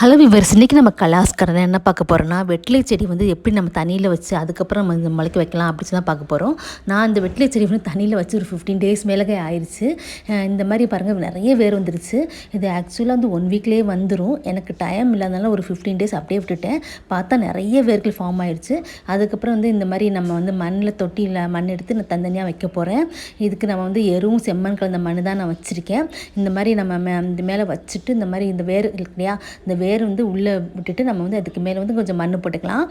Hello viewers இன்றைக்கி நம்ம கலாஸ்கரனை என்ன பார்க்க போகிறோன்னா வெட்டிலை செடி வந்து எப்படி நம்ம தண்ணியில் வச்சு அதுக்கப்புறம் நம்ம இந்த முளைக்க வைக்கலாம் அப்படின்னு தான் பார்க்க போகிறோம் நான் இந்த வெட்டிலை செடி வந்து தண்ணியில் வச்சு ஒரு ஃபிஃப்டீன் டேஸ் மேலே ஆயிடுச்சு இந்த மாதிரி பாருங்கள் நிறைய வேர் வந்துருச்சு. இது ஆக்சுவலாக வந்து ஒன் வீக்லேயே வந்துடும் எனக்கு டைம் இல்லாதனால ஒரு ஃபிஃப்டீன் டேஸ் அப்படியே விட்டுட்டேன். பார்த்தா நிறைய வேர்கள் ஃபார்ம் ஆயிடுச்சு அதுக்கப்புறம் வந்து இந்த மாதிரி நம்ம வந்து மண்ணில் தொட்டியில் மண் எடுத்து நான் தனித்தனியாக வைக்க போகிறேன் இதுக்கு நம்ம வந்து எருவும் செம்மண் கலந்த மண் தான் நான் வச்சுருக்கேன். இந்த மாதிரி நம்ம மே இந்த மேலே வச்சுட்டு இந்த மாதிரி இந்த வேர் இருக்கு இல்லையா இந்த வேர் வந்து உள்ளே விட்டுட்டு நம்ம வந்து அதுக்கு மேலே வந்து கொஞ்சம் மண் போட்டுக்கலாம்.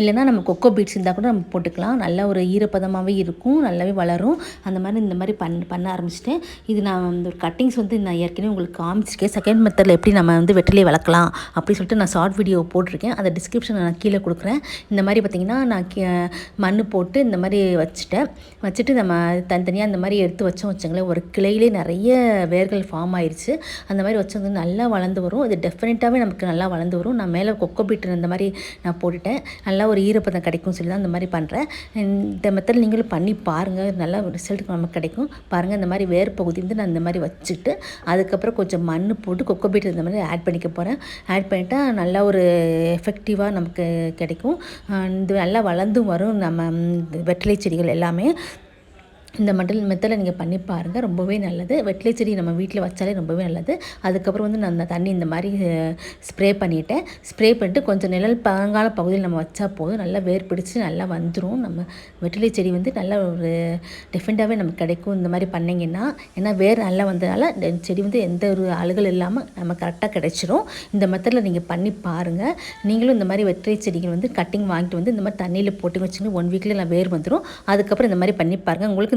இல்லைன்னா நம்ம கொக்கோ பீட்ஸ் இருந்தால் கூட நம்ம போட்டுக்கலாம். நல்ல ஒரு ஈரப்பதமாகவே இருக்கும் நல்லாவே வளரும். அந்த மாதிரி இந்த மாதிரி பண் பண்ண ஆரம்பிச்சிட்டேன். இது நான் வந்து ஒரு கட்டிங்ஸ் வந்து நான் ஏற்கனவே உங்களுக்கு காமிச்சிருக்கேன். செகண்ட் மெத்தடில் எப்படி நம்ம வந்து வெட்டிலே வளர்க்கலாம் அப்படின்னு சொல்லிட்டு நான் ஷார்ட் வீடியோ போட்டிருக்கேன். அதை டிஸ்கிரிப்ஷன் நான் கீழே கொடுக்குறேன். இந்த மாதிரி பார்த்திங்கன்னா நான் மண் போட்டு இந்த மாதிரி வச்சுட்டேன். வச்சுட்டு நம்ம தனித்தனியாக இந்த மாதிரி எடுத்து வச்சோம் வச்சுங்களேன். ஒரு கிளையிலே நிறைய வேர்கள் ஃபார்ம் ஆயிடுச்சு அந்த மாதிரி வச்சது நல்லா வளர்ந்து வரும். இது டெஃபினட்டாகவே நமக்கு நல்லா வளர்ந்து வரும். நான் மேலே கொக்கோ பீட்டு இந்த மாதிரி நான் போட்டுட்டேன். நல்லா ஒரு ஈரப்பதம் கிடைக்கும் சொல்லி தான் இந்த மாதிரி பண்ணுறேன் இந்த மெத்தட் நீங்களும் பண்ணி பாருங்கள் நல்லா ரிசல்ட் நமக்கு கிடைக்கும். பாருங்கள் இந்த மாதிரி வேர் பகுதி வந்து நான் இந்த மாதிரி வச்சுட்டு அதுக்கப்புறம் கொஞ்சம் மண் போட்டு கொக்கோ பீட்டு இந்த மாதிரி ஆட் பண்ணிக்க போகிறேன் ஆட் பண்ணிட்டா நல்லா ஒரு எஃபெக்டிவாக நமக்கு கிடைக்கும். இது நல்லா வளர்ந்தும் வரும். நம்ம வெற்றிலை செடிகள் எல்லாமே. இந்த மண்டல் மெத்தடில் நீங்கள் பண்ணி பாருங்கள் ரொம்பவே நல்லது. வெற்றிலை செடி நம்ம வீட்டில் வச்சாலே ரொம்பவே நல்லது. அதுக்கப்புறம் வந்து நான் அந்த தண்ணி இந்த மாதிரி ஸ்ப்ரே பண்ணிட்டேன். ஸ்ப்ரே பண்ணிட்டு கொஞ்சம் நிழல் பழங்கால பகுதியில் நம்ம வச்சா போதும். நல்லா வேர் பிடிச்சி நல்லா வந்துடும் நம்ம வெற்றிலை செடி வந்து நல்ல ஒரு டிஃபெண்ட்டாகவே நமக்கு கிடைக்கும் இந்த மாதிரி பண்ணிங்கன்னா. ஏன்னா வேர் நல்லா வந்ததுனால செடி வந்து எந்த ஒரு அழுகல் இல்லாமல் நம்ம கரெக்டாக கிடைச்சிரும். இந்த மெத்தடில் நீங்கள் பண்ணி பாருங்கள் நீங்களும் இந்த மாதிரி வெற்றிலை செடிகள் வந்து கட்டிங் வாங்கிட்டு வந்து இந்த மாதிரி தண்ணியில் போட்டு வச்சுன்னு ஒன் வீக்கில் வேர் வந்துடும் அதுக்கப்புறம் இந்த மாதிரி பண்ணி பாருங்கள் உங்களுக்கு